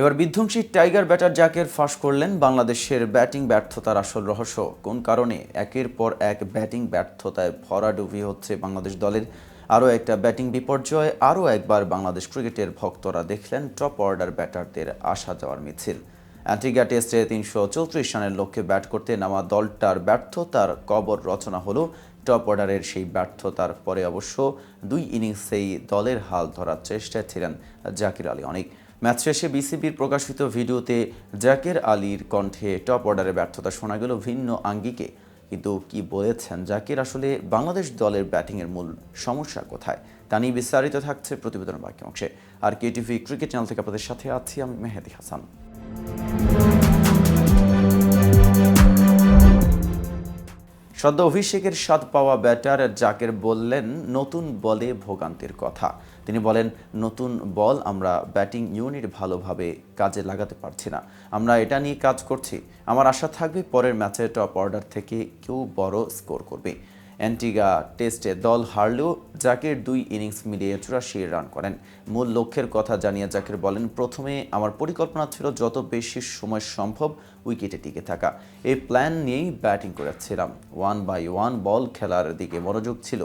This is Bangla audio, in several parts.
এবার বিধ্বংসী টাইগার ব্যাটার জাকের ফাঁস করলেন বাংলাদেশের ব্যাটিং ব্যর্থতার আসল রহস্য। কোন কারণে? একের পর এক ব্যাটিং ব্যর্থতায় ভরাডুবি হচ্ছে বাংলাদেশ দলের। আরও একটা ব্যাটিং বিপর্যয়, আরও একবার বাংলাদেশ ক্রিকেটের ভক্তরা দেখলেন টপ অর্ডার ব্যাটারদের আসা যাওয়ার মিছিল। অ্যান্টিগা টেস্টে তিনশো চৌত্রিশ রানের লক্ষ্যে ব্যাট করতে নামা দলটার ব্যর্থতার কবর রচনা হলো। টপ অর্ডারের সেই ব্যর্থতার পরে অবশ্য দুই ইনিংসেই দলের হাল ধরার চেষ্টায় ছিলেন জাকির আলী অনেক। ম্যাচ শেষে বিসিবির প্রকাশিত ভিডিওতে জ্যাকের আলীর কণ্ঠে টপ অর্ডারে ব্যর্থতা শোনা গেল ভিন্ন আঙ্গিকে। কিন্তু কি বলেছেন জাকির? আসলে বাংলাদেশ দলের ব্যাটিংয়ের মূল সমস্যা কোথায়? তা নিয়ে বিস্তারিত থাকছে প্রতিবেদনের বাকি অংশে আর কেটিভি ক্রিকেট চ্যানেল থেকে আপনাদের সাথে আছি আমি মেহেদি হাসান। সদ্য অভিষেকের স্বাদ পাওয়া ব্যাটার জাকের বললেন, নতুন বলে ভোগান্তির কথা। তিনি বলেন, নতুন বল আমরা ব্যাটিং ইউনিট ভালোভাবে কাজে লাগাতে পারছি না। আমরা এটা নিয়ে কাজ করছি। আমার আশা থাকবে পরের ম্যাচে টপ অর্ডার থেকে কেউ বড় স্কোর করবে। অ্যান্টিগা টেস্টে দল হারলেও জাকের দুই ইনিংস মিলিয়ে চুরাশি রান করেন। মূল লক্ষ্যের কথা জানিয়ে জাকের বলেন, প্রথমে আমার পরিকল্পনা ছিল যত বেশি সময় সম্ভব উইকেটে টিকে থাকা। এই প্ল্যান নিয়েই ব্যাটিং করেছিলাম। ওয়ান বাই ওয়ান বল খেলার দিকে মনোযোগ ছিল।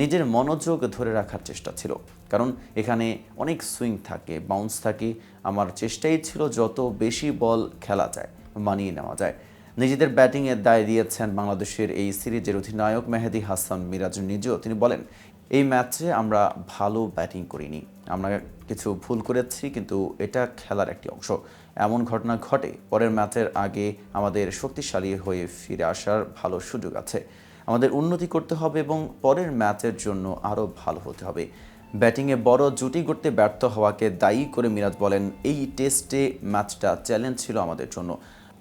নিজের মনোযোগ ধরে রাখার চেষ্টা ছিল। কারণ এখানে অনেক সুইং থাকে, বাউন্স থাকে। আমার চেষ্টাই ছিল যত বেশি বল খেলা যায়, মানিয়ে নেওয়া যায়। নিজেদের ব্যাটিংয়ের দায় দিয়েছেন বাংলাদেশের এই সিরিজের অধিনায়ক মেহেদি হাসান মিরাজ নিজেও। তিনি বলেন, এই ম্যাচে আমরা ভালো ব্যাটিং করিনি। আমরা কিছু ভুল করেছি, কিন্তু এটা খেলার একটি অংশ। এমন ঘটনা ঘটে, পরের ম্যাচের আগে আমাদের শক্তিশালী হয়ে ফিরে আসার ভালো সুযোগ আছে। আমাদের উন্নতি করতে হবে এবং পরের ম্যাচের জন্য আরও ভালো হতে হবে। ব্যাটিংয়ে বড় জুটি করতে ব্যর্থ হওয়াকে দায়ী করে মিরাজ বলেন, এই টেস্টে ম্যাচটা চ্যালেঞ্জ ছিল আমাদের জন্য।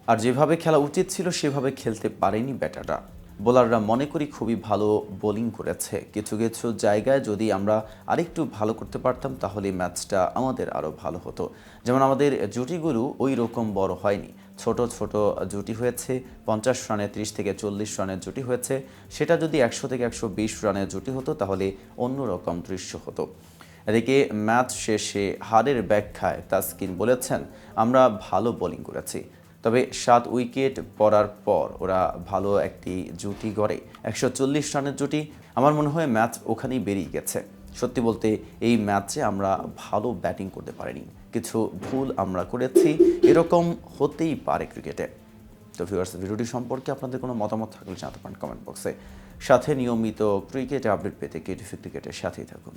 আর যেভাবে খেলা উচিত ছিল, সেভাবে খেলতে পারেনি ব্যাটাররা। বোলাররা মনে করি খুবই ভালো বোলিং করেছে। কিছু কিছু জায়গায় যদি আমরা আরেকটু ভালো করতে পারতাম, তাহলে ম্যাচটা আমাদের আরও ভালো হতো। যেমন আমাদের জুটিগুলো ওই রকম বড় হয়নি। ছোট ছোট জুটি হয়েছে, পঞ্চাশ রানে ত্রিশ থেকে চল্লিশ রানের জুটি হয়েছে। সেটা যদি একশো থেকে একশো বিশ রানের জুটি হতো, তাহলে অন্যরকম দৃশ্য হতো। এদিকে ম্যাচ শেষে হারের ব্যাখ্যায় তাসকিন বলেছেন, আমরা ভালো বোলিং করেছি। তবে সাত উইকেট পড়ার পর ওরা ভালো একটি জুটি গড়ে। একশো চল্লিশ রানের জুটি। আমার মনে হয় ম্যাচ ওখানেই বেরিয়ে গেছে। সত্যি বলতে এই ম্যাচে আমরা ভালো ব্যাটিং করতে পারিনি। কিছু ভুল আমরা করেছি। এরকম হতেই পারে ক্রিকেটে। তো ভিউয়ার্স ভিডিওটি সম্পর্কে আপনাদের কোনো মতামত থাকলে জানাতে পারেন কমেন্ট বক্সে সাথে নিয়মিত ক্রিকেট আপডেট পেতে কেটিফি ক্রিকেটের সাথেই থাকুন।